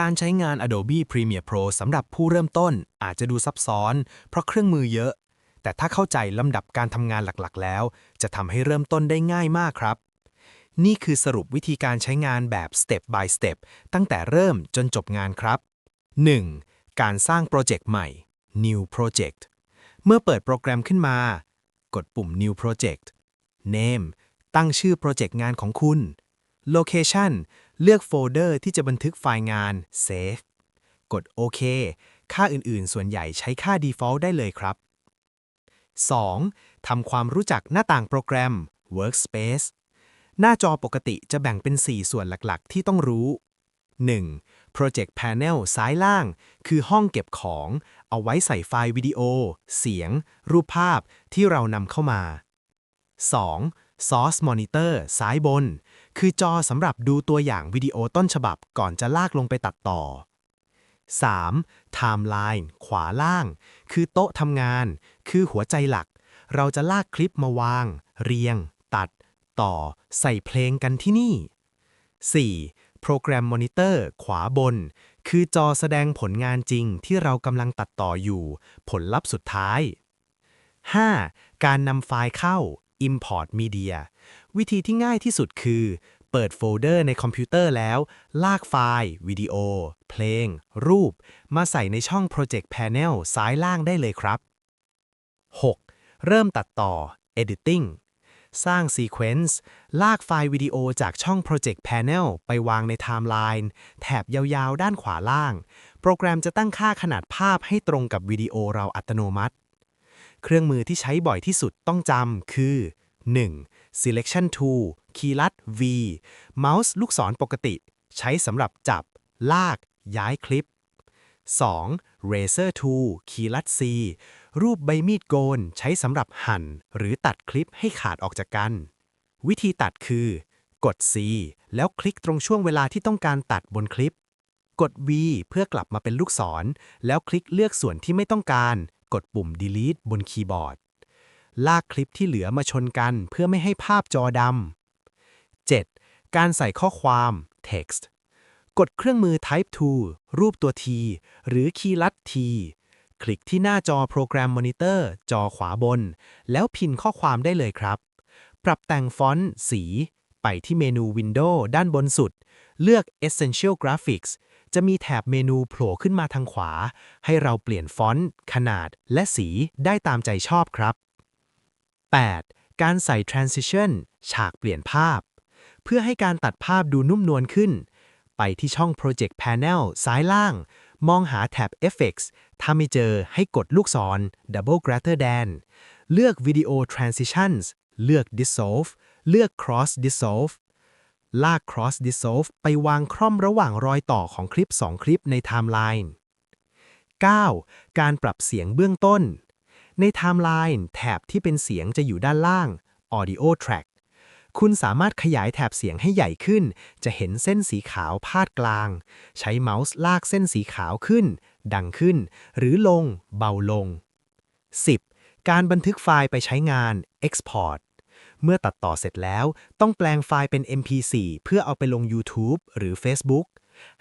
การใช้งาน Adobe Premiere Pro สำหรับผู้เริ่มต้นอาจจะดูซับซ้อน เพราะเครื่องมือเยอะ แต่ถ้าเข้าใจลำดับการทำงานหลักๆ แล้ว จะทำให้เริ่มต้นได้ง่ายมากครับ นี่คือสรุปวิธีการใช้งานแบบ Step by Step ตั้งแต่เริ่มจนจบงานครับ 1. การสร้างโปรเจกต์ใหม่ New Project เมื่อเปิดโปรแกรมขึ้นมา กดปุ่ม New Project Name ตั้งชื่อโปรเจกต์งานของคุณ Location เลือกโฟลเดอร์ที่จะบันทึกไฟล์งาน Save กดโอเคค่าอื่นๆ ส่วนใหญ่ใช้ค่า Default ได้เลยครับ 2. ทำความรู้จักหน้าต่างโปรแกรม Workspace หน้าจอปกติจะแบ่งเป็น 4 ส่วนหลักๆ ที่ต้องรู้ 1. Project Panel ซ้ายล่าง คือห้องเก็บของ เอาไว้ใส่ไฟล์วิดีโอ เสียง รูปภาพที่เรานำเข้ามา 2. Source Monitor ซ้ายบน คือจอสำหรับดูตัวอย่างวิดีโอต้นฉบับก่อนจะลากลงไปตัดต่อ 3. Timeline ขวาล่าง คือโต๊ะทำงาน คือหัวใจหลัก เราจะลากคลิปมาวาง เรียง ตัด ต่อ ใส่เพลงกันที่นี่ 4. Program Monitor ขวาบน คือจอแสดงผลงานจริงที่เรากำลังตัดต่ออยู่ ผลลัพธ์สุดท้าย 5. การนำไฟล์เข้า Import Media วิธีที่ง่ายที่สุดคือ เปิดโฟลเดอร์ในคอมพิวเตอร์แล้ว ลากไฟล์ วิดีโอ เพลง รูป มาใส่ในช่อง Project Panel ซ้ายล่างได้เลยครับ 6. เริ่มตัดต่อ Editing สร้าง Sequence ลากไฟล์วิดีโอจากช่อง Project Panel ไปวางใน Timeline แถบยาวๆ ด้านขวาล่าง โปรแกรมจะตั้งค่าขนาดภาพให้ตรงกับวิดีโอเราอัตโนมัติ เครื่องมือที่ใช้บ่อยที่สุดต้องจำคือ 1. Selection Tool คีย์ลัด V เมาส์ลูกศรปกติ ใช้สำหรับจับ ลาก ย้ายคลิป 2. Razor Tool คีย์ลัด C รูปใบมีดโกน ใช้สำหรับหั่น หรือตัดคลิปให้ขาดออกจากกัน วิธีตัดคือ กด C แล้วคลิกตรงช่วงเวลาที่ต้องการตัดบนคลิป กด V เพื่อกลับมาเป็นลูกศร แล้วคลิกเลือกส่วนที่ไม่ต้องการ กดปุ่ม Delete บนคีย์บอร์ด ลากคลิปที่เหลือมาชนกันเพื่อไม่ให้ภาพจอดำ 7. การใส่ข้อความ text กดเครื่องมือ Type 2รูปตัว T หรือคีย์ลัด T คลิกที่หน้าจอโปรแกรมมอนิเตอร์ จอขวาบน แล้วพิมพ์ข้อความได้เลยครับ ปรับแต่งฟอนต์ สี ไปที่เมนู Windows ด้านบนสุด เลือก Essential Graphics จะมีแถบเมนูโผล่ขึ้นมาทางขวา ให้เราเปลี่ยนฟอนต์ ขนาด และสีได้ตามใจชอบครับ 8. การใส่ Transition ฉากเปลี่ยนภาพ เพื่อให้การตัดภาพดูนุ่มนวลขึ้น ไปที่ช่อง Project Panel ซ้ายล่าง มองหาแท็บ Effects ถ้าไม่เจอให้กดลูกศร Double Greater Than เลือก Video Transitions เลือก Dissolve เลือก Cross Dissolve ลาก Cross Dissolve ไปวางคร่อมระหว่างรอยต่อของคลิป 2 คลิปใน Timeline 9. การปรับเสียงเบื้องต้น ในไทม์ไลน์แถบที่เป็นเสียงจะอยู่ด้านล่าง Audio Track คุณสามารถขยายแถบเสียงให้ใหญ่ขึ้น จะเห็นเส้นสีขาวพาดกลาง ใช้เมาส์ลากเส้นสีขาวขึ้น ดังขึ้น หรือลง เบาลง 10. การบันทึกไฟล์ไปใช้งาน Export เมื่อตัดต่อเสร็จแล้ว ต้องแปลงไฟล์เป็น MP4 เพื่อเอาไปลง YouTube หรือ Facebook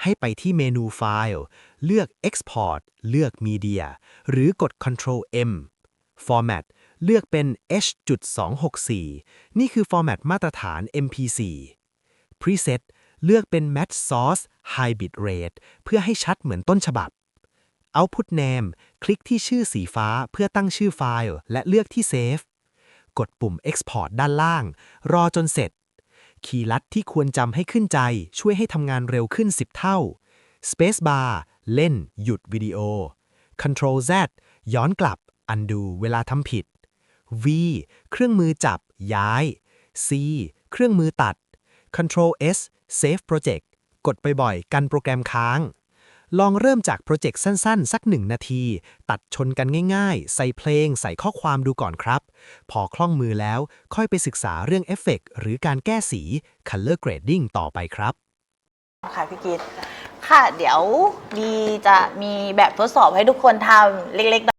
ให้ไปที่เมนูไฟล์ เลือก Export เลือก Media หรือกด Ctrl M Format เลือกเป็น H.264 นี่คือ Format มาตรฐาน MP4 Preset เลือกเป็น Match Source High Bit Rate เพื่อให้ชัดเหมือนต้นฉบับ Output Name คลิกที่ชื่อสีฟ้าเพื่อตั้งชื่อไฟล์ และเลือกที่ Save กดปุ่ม Export ด้านล่าง รอจนเสร็จ คีย์ลัดที่ควรจำให้ขึ้นใจ ช่วยให้ทำงานเร็วขึ้น 10 เท่า Space Bar เล่น หยุดวิดีโอ Control Z ย้อนกลับ undo เวลาทำผิด V เครื่องมือจับ ย้าย C เครื่องมือตัด Control S Save Project กดบ่อยๆกันโปรแกรมค้าง ลองเริ่มจากโปรเจกต์สั้นๆ สักหนึ่งนาที ตัดชนกันง่ายๆ ใส่เพลง ใส่ข้อความดูก่อนครับ พอคล่องมือแล้วค่อยไปศึกษาเรื่องเอฟเฟกต์หรือการแก้สี Color Grading ต่อไปครับ ค่ะพี่กิตค่ะ เดี๋ยวดีจะมีแบบทดสอบให้ทุกคนทำเล็กๆ